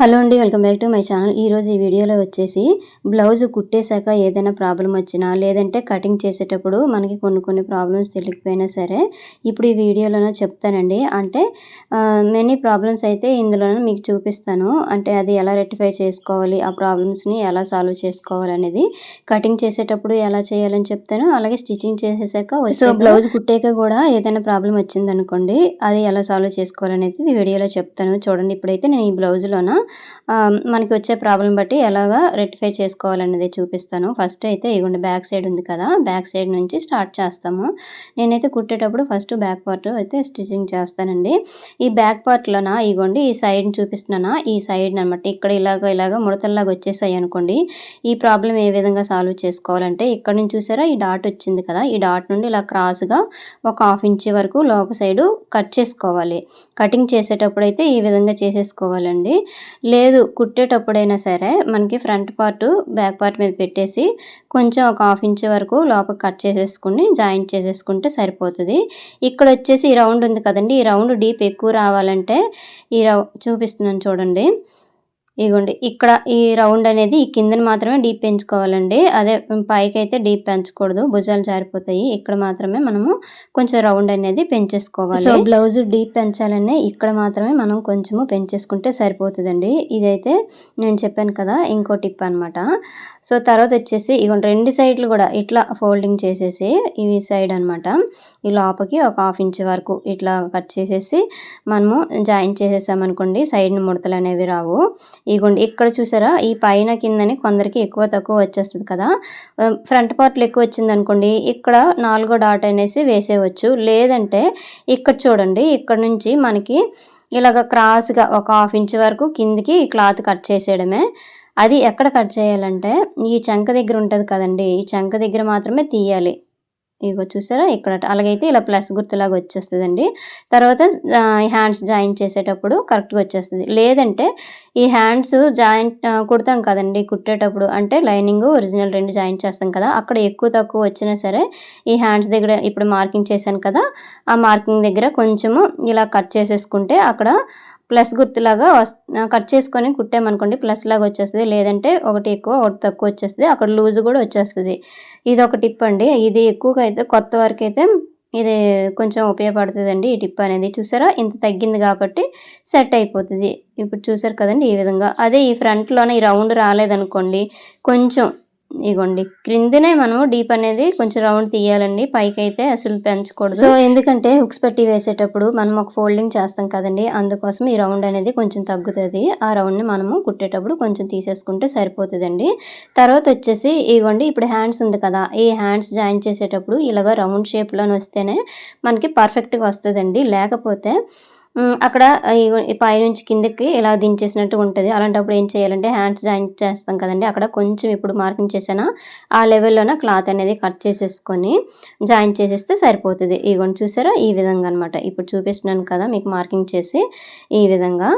Hello అండి welcome back to my channel. ఈరోజు ఈ వీడియోలో వచ్చేసి బ్లౌజ్ కుట్టేశాక ఏదైనా ప్రాబ్లం వచ్చినా లేదంటే కటింగ్ చేసేటప్పుడు మనకి కొన్ని కొన్ని ప్రాబ్లమ్స్ తెలియకపోయినా సరే ఇప్పుడు ఈ వీడియోలోనే చెప్తానండి. అంటే మెనీ ప్రాబ్లమ్స్ అయితే ఇందులోనే మీకు చూపిస్తాను. అంటే అది ఎలా రెక్టిఫై చేసుకోవాలి ఆ ప్రాబ్లమ్స్ని ఎలా సాల్వ్ చేసుకోవాలి అనేది కటింగ్ చేసేటప్పుడు ఎలా చేయాలని చెప్తాను. అలాగే స్టిచ్చింగ్ చేసేసాక సో బ్లౌజ్ కుట్టాక కూడా ఏదైనా ప్రాబ్లం వచ్చింది అనుకోండి అది ఎలా సాల్వ్ చేసుకోవాలనేది ఈ వీడియోలో చెప్తాను. చూడండి ఇప్పుడైతే నేను ఈ బ్లౌజ్లోన మనకి వచ్చే ప్రాబ్లం బట్టి ఎలాగా రెక్టిఫై చేసుకోవాలనేది చూపిస్తాను. ఫస్ట్ అయితే ఇగోండి బ్యాక్ సైడ్ ఉంది కదా బ్యాక్ సైడ్ నుంచి స్టార్ట్ చేస్తాము. నేనైతే కుట్టేటప్పుడు ఫస్ట్ బ్యాక్ పార్ట్ అయితే స్టిచ్చింగ్ చేస్తానండి. ఈ బ్యాక్ పార్ట్లోన ఇగోండి ఈ సైడ్ చూపిస్తున్నానా ఈ సైడ్ అనమాట ఇక్కడ ఇలాగ ఇలాగ ముడతల్లాగా వచ్చేసాయి అనుకోండి ఈ ప్రాబ్లం ఏ విధంగా సాల్వ్ చేసుకోవాలంటే ఇక్కడ నుంచి చూసారా ఈ డాట్ వచ్చింది కదా ఈ డాట్ నుండి ఇలా క్రాస్గా ఒక హాఫ్ ఇంచ్ వరకు లోప సైడు కట్ చేసుకోవాలి. కటింగ్ చేసేటప్పుడు అయితే ఈ విధంగా చేసేసుకోవాలండి. లేదు కుట్టేటప్పుడైనా సరే మనకి ఫ్రంట్ పార్ట్ బ్యాక్ పార్ట్ మీద పెట్టేసి కొంచెం ఒక హాఫ్ ఇంచ్ వరకు లోపల కట్ చేసేసుకుని జాయింట్ చేసేసుకుంటే సరిపోతుంది. ఇక్కడ వచ్చేసి ఈ రౌండ్ ఉంది కదండి ఈ రౌండ్ డీప్ ఎక్కువ రావాలంటే ఈ రౌ చూపిస్తున్నాను చూడండి. ఇగోండి ఇక్కడ ఈ రౌండ్ అనేది ఈ కిందన మాత్రమే డీప్ పెంచుకోవాలండి. అదే పైకి అయితే డీప్ పెంచకూడదు భుజాలు జారిపోతాయి. ఇక్కడ మాత్రమే మనము కొంచెం రౌండ్ అనేది పెంచేసుకోవాలి. సో బ్లౌజ్ డీప్ పెంచాలనే ఇక్కడ మాత్రమే మనం కొంచెము పెంచేసుకుంటే సరిపోతుందండి. ఇదైతే నేను చెప్పాను కదా ఇంకో టిప్ అనమాట సో తర్వాత వచ్చేసి ఇగోండి రెండు సైడ్లు కూడా ఇట్లా ఫోల్డింగ్ చేసేసి ఈ సైడ్ అనమాట ఈ లోపకి ఒక హాఫ్ ఇంచ్ వరకు ఇట్లా కట్ చేసేసి మనము జాయింట్ చేసేసామనుకోండి సైడ్ ముడతలు అనేవి రావు. ఇగోండి ఇక్కడ చూసారా? ఈ పైన కిందని కొందరికి ఎక్కువ తక్కువ వచ్చేస్తుంది కదా? ఫ్రంట్ పార్ట్లు ఎక్కువ వచ్చింది అనుకోండి ఇక్కడ నాలుగో డాట్ అనేసి వేసేయవచ్చు. లేదంటే ఇక్కడ చూడండి ఇక్కడ నుంచి మనకి ఇలాగ క్రాస్గా ఒక హాఫ్ ఇంచ్ వరకు కిందికి క్లాత్ కట్ చేసేయడమే. అది ఎక్కడ కట్ చేయాలంటే ఈ చంక దగ్గర ఉంటుంది కదండి ఈ చంక దగ్గర మాత్రమే తీయాలి. ఇగో చూసారా? ఇక్కడ అలాగైతే ఇలా ప్లస్ గుర్తులాగా వచ్చేస్తుందండి. తర్వాత హ్యాండ్స్ జాయింట్ చేసేటప్పుడు కరెక్ట్గా వచ్చేస్తుంది. లేదంటే ఈ హ్యాండ్స్ జాయింట్ కుడతాం కదండి కుట్టేటప్పుడు. అంటే లైనింగ్ ఒరిజినల్ రెండు జాయింట్ చేస్తాం కదా. అక్కడ ఎక్కువ తక్కువ వచ్చినా సరే ఈ హ్యాండ్స్ దగ్గర ఇప్పుడు మార్కింగ్ చేశాను కదా ఆ మార్కింగ్ దగ్గర కొంచెము ఇలా కట్ చేసేసుకుంటే అక్కడ ప్లస్ గుర్తులాగా కట్ చేసుకొని కుట్టామనుకోండి ప్లస్ లాగా వచ్చేస్తుంది. లేదంటే ఒకటి ఎక్కువ ఒకటి తక్కువ వచ్చేస్తుంది. అక్కడ లూజ్ కూడా వచ్చేస్తుంది. ఇది ఒక టిప్ అండి. ఇది ఎక్కువగా అయితే కొత్త వరకు అయితే ఇది కొంచెం ఉపయోగపడుతుందండి ఈ టిప్ అనేది. చూసారా? ఇంత తగ్గింది కాబట్టి సెట్ అయిపోతుంది. ఇప్పుడు చూసారు కదండి ఈ విధంగా. అదే ఈ ఫ్రంట్లోనే ఈ రౌండ్ రాలేదనుకోండి కొంచెం ఇగోండి. క్రిందనే మనము డీప్ అనేది కొంచెం రౌండ్ తీయాలండి. పైకి అయితే అసలు పెంచకూడదు. సో ఎందుకంటే హుక్స్ పెట్టి వేసేటప్పుడు మనం ఒక ఫోల్డింగ్ చేస్తాం కదండి. అందుకోసం ఈ రౌండ్ అనేది కొంచెం తగ్గుతుంది. ఆ రౌండ్ని మనము కుట్టేటప్పుడు కొంచెం తీసేసుకుంటే సరిపోతుందండి. తర్వాత వచ్చేసి ఇగోండి ఇప్పుడు హ్యాండ్స్ ఉంది కదా. ఈ హ్యాండ్స్ జాయిన్ చేసేటప్పుడు ఇలాగ రౌండ్ షేప్లోనే వస్తేనే మనకి పర్ఫెక్ట్గా వస్తుందండి. లేకపోతే అక్కడ పైనుంచి కిందకి ఇలా దించేసినట్టు ఉంటుంది. అలాంటప్పుడు ఏం చేయాలంటే హ్యాండ్స్ జాయింట్ చేస్తాం కదండి. అక్కడ కొంచెం ఇప్పుడు మార్కింగ్ చేసానా ఆ లెవెల్లోనే క్లాత్ అనేది కట్ చేసేసుకొని జాయింట్ చేసేస్తే సరిపోతుంది. ఇగోండి చూసారా? ఈ విధంగా అనమాట ఇప్పుడు చూపిస్తున్నాను కదా మీకు మార్కింగ్ చేసి ఈ విధంగా.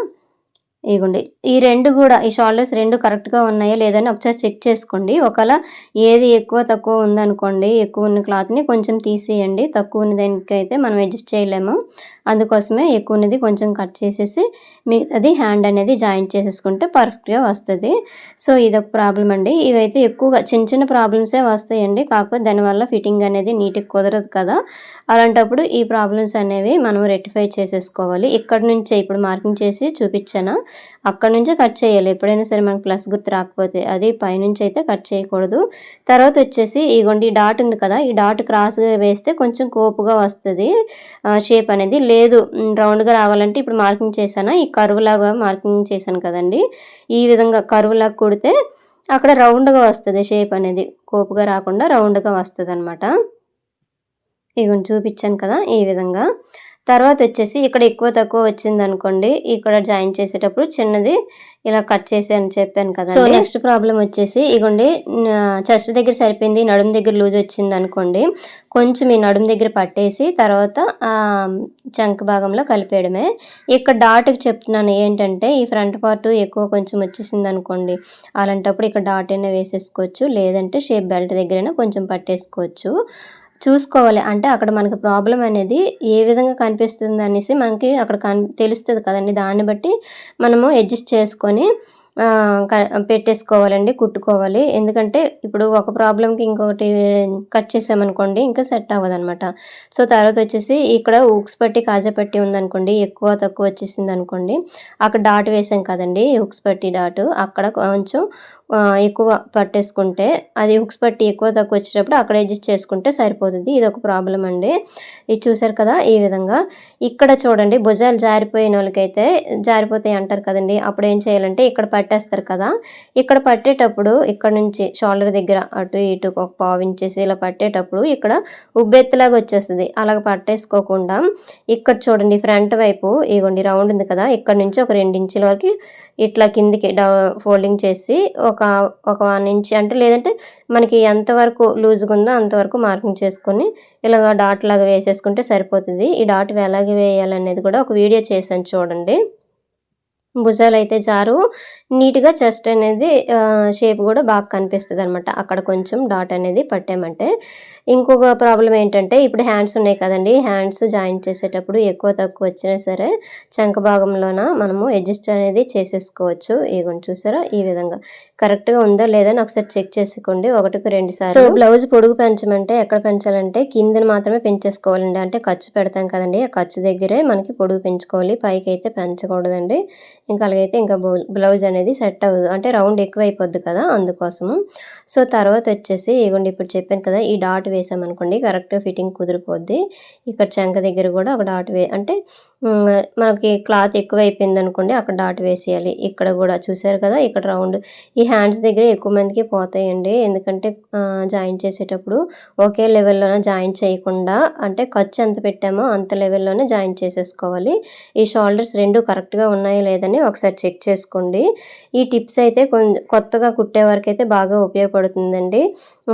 ఇగోండి ఈ రెండు కూడా ఈ షోల్డర్స్ రెండు కరెక్ట్గా ఉన్నాయా లేదని ఒకసారి చెక్ చేసుకోండి. ఒకవేళ ఏది ఎక్కువ తక్కువ ఉందనుకోండి ఎక్కువ ఉన్న క్లాత్ని కొంచెం తీసేయండి. తక్కువ ఉన్న దానికైతే మనం అడ్జస్ట్ చేయలేము. అందుకోసమే ఎక్కువ అనేది కొంచెం కట్ చేసేసి మిగతాది హ్యాండ్ అనేది జాయింట్ చేసేసుకుంటే పర్ఫెక్ట్గా వస్తుంది. సో ఇదొక ప్రాబ్లం అండి. ఇవైతే ఎక్కువగా చిన్న చిన్న ప్రాబ్లమ్సే వస్తాయండి. కాకపోతే దానివల్ల ఫిట్టింగ్ అనేది నీట్గా కుదరదు కదా. అలాంటప్పుడు ఈ ప్రాబ్లమ్స్ అనేవి మనం రెక్టిఫై చేసేసుకోవాలి. ఇక్కడ నుంచే ఇప్పుడు మార్కింగ్ చేసి చూపించాను? అక్కడ నుంచే కట్ చేయాలి. ఎప్పుడైనా సరే మనకు ప్లస్ గుర్తు రాకపోతే అది పైనుంచి అయితే కట్ చేయకూడదు. తర్వాత వచ్చేసి ఇగోండి డాట్ ఉంది కదా. ఈ డాట్ క్రాస్గా వేస్తే కొంచెం కోపుగా వస్తుంది. షేప్ అనేది లేదు. రౌండ్గా రావాలంటే ఇప్పుడు మార్కింగ్ చేశాను? ఈ కరువులాగా మార్కింగ్ చేశాను కదండి. ఈ విధంగా కరువులాగా కుడితే అక్కడ రౌండ్గా వస్తుంది షేప్ అనేది. కోపుగా రాకుండా రౌండ్గా వస్తుంది అనమాట ఇగో చూపించాను కదా ఈ విధంగా. తర్వాత వచ్చేసి ఇక్కడ ఎక్కువ తక్కువ వచ్చింది అనుకోండి ఇక్కడ జాయిన్ చేసేటప్పుడు చిన్నది ఇలా కట్ చేసి అని చెప్పాను కదా సో నెక్స్ట్ ప్రాబ్లం వచ్చేసి ఇగోండి చెస్ట్ దగ్గర సరిపోయింది నడుము దగ్గర లూజ్ వచ్చింది అనుకోండి కొంచెం ఈ నడుము దగ్గర పట్టేసి తర్వాత చంక భాగంలో కలిపేయడమే. ఇక్కడ డాట్కి చెప్తున్నాను ఏంటంటే ఈ ఫ్రంట్ పార్ట్ ఎక్కువ కొంచెం వచ్చేసింది అనుకోండి అలాంటప్పుడు ఇక్కడ డాట్ అయినా వేసేసుకోవచ్చు లేదంటే షేప్ బెల్ట్ దగ్గరైనా కొంచెం పట్టేసుకోవచ్చు. చూసుకోవాలి. అంటే అక్కడ మనకి ప్రాబ్లం అనేది ఏ విధంగా కనిపిస్తుంది అనేసి మనకి అక్కడ కన్ తెలుస్తుంది కదండి. దాన్ని బట్టి మనము అడ్జస్ట్ చేసుకొని పెట్టేసుకోవాలండి కుట్టుకోవాలి. ఎందుకంటే ఇప్పుడు ఒక ప్రాబ్లంకి ఇంకొకటి కట్ చేసామనుకోండి ఇంకా సెట్ అవ్వదు అనమాట సో తర్వాత వచ్చేసి ఇక్కడ ఉక్స్ పట్టి కాజా పట్టి ఉందనుకోండి ఎక్కువ తక్కువ వచ్చేసింది అనుకోండి అక్కడ డాట్ వేసాం కదండి ఉక్స్ పట్టి డాట్ అక్కడ కొంచెం ఎక్కువ పట్టేసుకుంటే అది హుక్స్ పట్టి ఎక్కువ తక్కువ వచ్చేటప్పుడు అక్కడ అడ్జస్ట్ చేసుకుంటే సరిపోతుంది. ఇది ఒక ప్రాబ్లం అండి. ఇది చూసారు కదా ఈ విధంగా. ఇక్కడ చూడండి భుజాలు జారిపోయిన వాళ్ళకైతే జారిపోతాయి అంటారు కదండి. అప్పుడు ఏం చేయాలంటే ఇక్కడ పట్టేస్తారు కదా. ఇక్కడ పట్టేటప్పుడు ఇక్కడ నుంచి షోల్డర్ దగ్గర అటు ఇటు ఒక పావు ఇంచేసి ఇలా పట్టేటప్పుడు ఇక్కడ ఉబ్బెత్తులాగా వచ్చేస్తుంది. అలాగ పట్టేసుకోకుండా ఇక్కడ చూడండి ఫ్రంట్ వైపు ఇగోండి రౌండ్ ఉంది కదా. ఇక్కడ నుంచి ఒక రెండు ఇంచుల వరకు ఇట్లా కిందికి డౌ ఫోల్డింగ్ చేసి ఒక ఒక వన్ ఇంచ్ అంటే లేదంటే మనకి ఎంతవరకు లూజ్గా ఉందో అంతవరకు మార్కింగ్ చేసుకొని ఇలాగ డాట్ లాగా వేసేసుకుంటే సరిపోతుంది. ఈ డాట్ ఎలాగే వేయాలనేది కూడా ఒక వీడియో చేశాను చూడండి. భుజాలు అయితే జారు. నీట్గా చెస్ట్ అనేది షేప్ కూడా బాగా కనిపిస్తుంది అనమాట అక్కడ కొంచెం డాట్ అనేది పట్టామంటే. ఇంకొక ప్రాబ్లం ఏంటంటే ఇప్పుడు హ్యాండ్స్ ఉన్నాయి కదండి. హ్యాండ్స్ జాయిన్ చేసేటప్పుడు ఎక్కువ తక్కువ వచ్చినా సరే చంక భాగంలోన మనము అడ్జస్ట్ అనేది చేసేసుకోవచ్చు. ఇగోండి చూసారా? ఈ విధంగా. కరెక్ట్గా ఉందా లేదా అని ఒకసారి చెక్ చేసుకోండి. ఒకటికి రెండు సార్లు. సో బ్లౌజ్ పొడుగు పెంచమంటే ఎక్కడ పెంచాలంటే కిందని మాత్రమే పెంచేసుకోవాలండి. అంటే ఖర్చు పెడతాం కదండి. ఆ ఖర్చు దగ్గరే మనకి పొడుగు పెంచుకోవాలి. పైకి అయితే పెంచకూడదండి. ఇంకా అలాగైతే ఇంకా బ్లౌజ్ అనేది సెట్ అవ్వదు. అంటే రౌండ్ ఎక్కువ అయిపోద్ది కదా అందుకోసము. సో తర్వాత వచ్చేసి ఇగోండి ఇప్పుడు చెప్పాను కదా ఈ డాట్ వేసామనుకోండి కరెక్ట్గా ఫిట్టింగ్ కుదిరిపోద్ది. ఇక్కడ చెంక దగ్గర కూడా ఒక డాట్ వే అంటే మనకి క్లాత్ ఎక్కువ అయిపోయింది అనుకోండి అక్కడ డాట్ వేసేయాలి. ఇక్కడ కూడా చూసారు కదా ఇక్కడ రౌండ్. ఈ హ్యాండ్స్ దగ్గర ఎక్కువ మందికి పోతాయండి. ఎందుకంటే జాయిన్ చేసేటప్పుడు ఒకే లెవెల్లోనే జాయిన్ చేయకుండా అంటే ఖర్చు ఎంత పెట్టామో అంత లెవెల్లోనే జాయిన్ చేసేసుకోవాలి. ఈ షోల్డర్స్ రెండు కరెక్ట్గా ఉన్నాయో లేదని ఒకసారి చెక్ చేసుకోండి. ఈ టిప్స్ అయితే కొంచెం కొత్తగా కుట్టే వారికి అయితే బాగా ఉపయోగపడుతుందండి.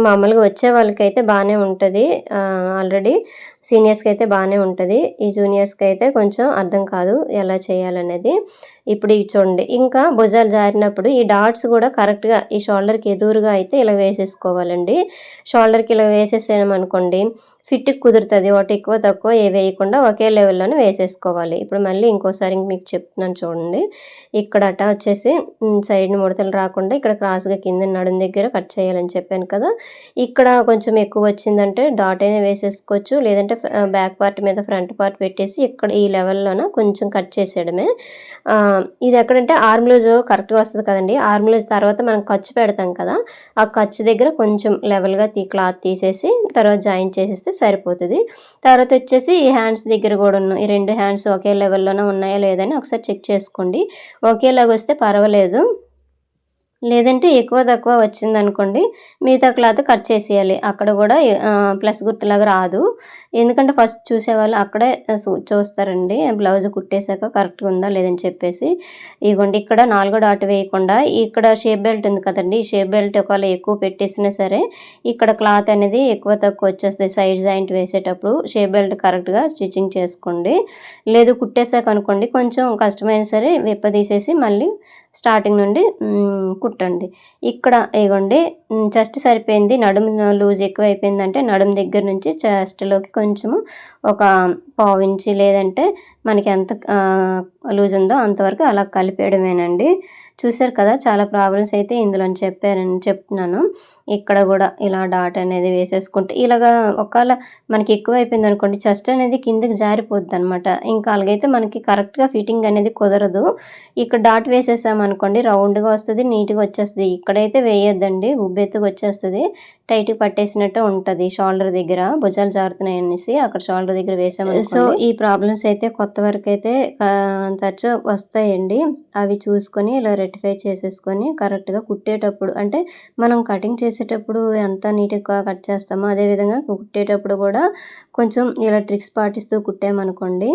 మామూలుగా వచ్చే వాళ్ళకైతే బాగానే ఉంటుంది. ఆల్రెడీ సీనియర్స్కి అయితే బాగానే ఉంటుంది. ఈ జూనియర్స్కి అయితే కొంచెం అర్థం కాదు ఎలా చేయాలనేది. ఇప్పుడు ఇది చూడండి ఇంకా భుజాలు జారినప్పుడు ఈ డాట్స్ కూడా కరెక్ట్గా ఈ షోల్డర్కి ఎదురుగా అయితే ఇలా వేసేసుకోవాలండి. షోల్డర్కి ఇలా వేసేసామనుకోండి ఫిట్ కుదురుతుంది. ఒకటి ఎక్కువ తక్కువ ఏ వేయకుండా ఒకే లెవెల్లోనే వేసేసుకోవాలి. ఇప్పుడు మళ్ళీ ఇంకోసారి మీకు చెప్తున్నాను చూడండి. ఇక్కడ అట వచ్చేసి సైడ్ ముడతలు రాకుండా ఇక్కడ క్రాస్గా కింద నడుం దగ్గర కట్ చేయాలని చెప్పాను కదా. ఇక్కడ కొంచెం ఎక్కువ వచ్చిందంటే డాట్ అయినా వేసేసుకోవచ్చు. లేదంటే బ్యాక్ పార్ట్ మీద ఫ్రంట్ పార్ట్ పెట్టేసి ఇక్కడ ఈ లెవెల్లోన కొంచెం కట్ చేసేయడమే. ఇది ఎక్కడంటే ఆర్మ్లోజ్ కరెక్ట్గా వస్తుంది కదండి. ఆర్మ్లోజ్ తర్వాత మనం ఖర్చు పెడతాం కదా. ఆ ఖర్చు దగ్గర కొంచెం లెవెల్గా తీ క్లాత్ తీసేసి తర్వాత జాయిన్ చేసేస్తే సరిపోతుంది. తర్వాత వచ్చేసి ఈ హ్యాండ్స్ దగ్గర కూడా ఉన్న ఈ రెండు హ్యాండ్స్ ఒకే లెవెల్లోనే ఉన్నాయా లేదని ఒకసారి చెక్ చేసుకోండి. ఒకేలాగా వస్తే పర్వాలేదు. లేదంటే ఎక్కువ తక్కువ వచ్చింది అనుకోండి మిగతా క్లాత్ కట్ చేసేయాలి. అక్కడ కూడా ప్లస్ గుర్తులాగా రాదు. ఎందుకంటే ఫస్ట్ చూసేవాళ్ళు అక్కడే చూ- చూస్తారండి. బ్లౌజ్ కుట్టేశాక కరెక్ట్గా ఉందా లేదని చెప్పేసి. ఇగోండి ఇక్కడ నాలుగో డాట్ వేయకుండా ఇక్కడ షేప్ బెల్ట్ ఉంది కదండి ఈ షేప్ బెల్ట్ ఒకవేళ ఎక్కువ పెట్టేసినా సరే ఇక్కడ క్లాత్ అనేది ఎక్కువ తక్కువ వచ్చేస్తుంది. సైడ్ జాయింట్ వేసేటప్పుడు షేప్ బెల్ట్ కరెక్ట్గా స్టిచ్చింగ్ చేసుకోండి. లేదు కుట్టేశాక అనుకోండి కొంచెం కష్టమైన సరే విప్పదీసేసి మళ్ళీ స్టార్టింగ్ నుండి కుట్టండి. ఇక్కడ ఇగోండి చెస్ట్ సరిపోయింది నడుము లూజ్ ఎక్కువ అయిపోయిందంటే నడుము దగ్గర నుంచి చెస్ట్లోకి కొంచెము ఒక పావు ఇంచి లేదంటే మనకి ఎంత లూజ్ ఉందో అంతవరకు అలా కలిపేయడమేనండి. చూసారు కదా చాలా ప్రాబ్లమ్స్ అయితే ఇందులో చెప్పారని చెప్తున్నాను. ఇక్కడ కూడా ఇలా డాట్ అనేది వేసేసుకుంటే ఇలాగా ఒకవేళ మనకి ఎక్కువ అయిపోయింది అనుకోండి చెస్ట్ అనేది కిందకి జారిపోద్ది అనమాట ఇంకా అలాగైతే మనకి కరెక్ట్గా ఫిట్టింగ్ అనేది కుదరదు. ఇక్కడ డాట్ వేసేసాము అనుకోండి రౌండ్గా వస్తుంది నీట్గా వచ్చేస్తుంది. ఇక్కడైతే వేయొద్దండి ఉబ్బెత్తుగా వచ్చేస్తుంది. టైట్గా పట్టేసినట్టు ఉంటుంది షోల్డర్ దగ్గర. భుజాలు జారుతున్నాయి అనేసి అక్కడ షోల్డర్ దగ్గర వేసాము సో ఈ ప్రాబ్లమ్స్ అయితే కొత్త వరకు అయితే తరచూ వస్తాయండి. అవి చూసుకొని ఇలా రెక్టిఫై చేసేసుకొని కరెక్ట్గా కుట్టేటప్పుడు అంటే మనం కటింగ్ చేసేటప్పుడు ఎంత నీట్గా కట్ చేస్తామో అదే విధంగా కుట్టేటప్పుడు కూడా కొంచెం ఇలా ట్రిక్స్ పాటిస్తూ కుట్టామనుకోండి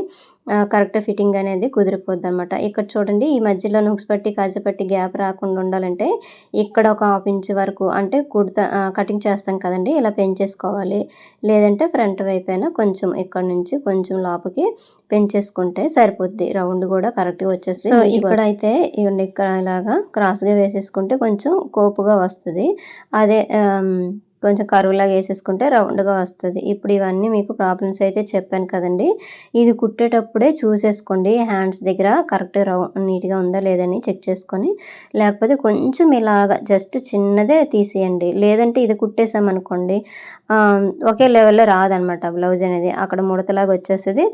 కరెక్ట్ ఫిట్టింగ్ అనేది కుదిరిపోద్ది అనమాట ఇక్కడ చూడండి ఈ మధ్యలో హుక్స్ పట్టి కాజపట్టి గ్యాప్ రాకుండా ఉండాలంటే ఇక్కడ ఒక హాఫ్ ఇంచ్ వరకు అంటే కుడతా కటింగ్ చేస్తాం కదండి ఇలా పెంచేసుకోవాలి. లేదంటే ఫ్రంట్ వైపు అయినా కొంచెం ఇక్కడ నుంచి కొంచెం లోపలికి పెంచేసుకుంటే సరిపోద్ది. రౌండ్ కూడా కరెక్ట్గా వచ్చేసి సో ఇక్కడ అయితే ఇవ్వండి ఇక్కడ ఇలాగా క్రాస్గా వేసేసుకుంటే కొంచెం కోపుగా వస్తుంది. అదే కొంచెం కరువులాగా వేసేసుకుంటే రౌండ్గా వస్తుంది. ఇప్పుడు ఇవన్నీ మీకు ప్రాబ్లమ్స్ అయితే చెప్పాను కదండి. ఇది కుట్టేటప్పుడే చూసేసుకోండి. హ్యాండ్స్ దగ్గర కరెక్ట్ రౌండ్ నీట్గా ఉందా లేదని చెక్ చేసుకొని లేకపోతే కొంచెం ఇలాగా జస్ట్ చిన్నదే తీసేయండి. లేదంటే ఇది కుట్టేసామనుకోండి ఒకే లెవెల్లో రాదనమాట బ్లౌజ్ అనేది. అక్కడ ముడతలాగా వచ్చేస్తుంది.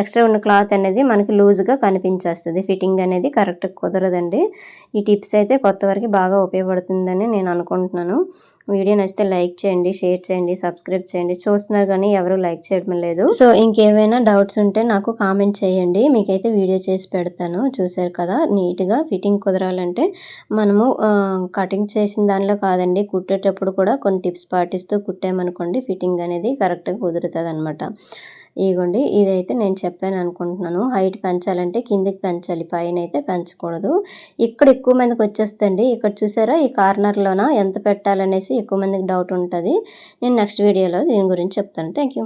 ఎక్స్ట్రా ఉన్న క్లాత్ అనేది మనకి లూజ్గా కనిపించేస్తుంది. ఫిట్టింగ్ అనేది కరెక్ట్ కుదరదండి. ఈ టిప్స్ అయితే కొత్త వరకు బాగా ఉపయోగపడుతుందని నేను అనుకుంటున్నాను. వీడియో నచ్చితే లైక్ చేయండి షేర్ చేయండి సబ్స్క్రైబ్ చేయండి. చూస్తున్నారు కానీ ఎవరు లైక్ చేయడం లేదు. సో ఇంకేమైనా డౌట్స్ ఉంటే నాకు కామెంట్ చేయండి. మీకైతే వీడియో చేసి పెడతాను. చూసారు కదా నీట్గా ఫిట్టింగ్ కుదరాలంటే మనము కటింగ్ చేసిన దానిలో కాదండి కుట్టేటప్పుడు కూడా కొన్ని టిప్స్ పాటిస్తూ కుట్టామనుకోండి ఫిట్టింగ్ అనేది కరెక్ట్గా కుదురుతుంది అనమాట ఇగోండి ఇదైతే నేను చెప్పాను అనుకుంటున్నాను. హైట్ పెంచాలంటే కిందికి పెంచాలి పైన అయితే పెంచకూడదు. ఇక్కడ ఎక్కువ మందికి వచ్చేస్తండి ఇక్కడ చూసారా ఈ కార్నర్లోన ఎంత పెట్టాలనేసి ఎక్కువ మందికి డౌట్ ఉంటుంది. నేను నెక్స్ట్ వీడియోలో దీని గురించి చెప్తాను. థ్యాంక్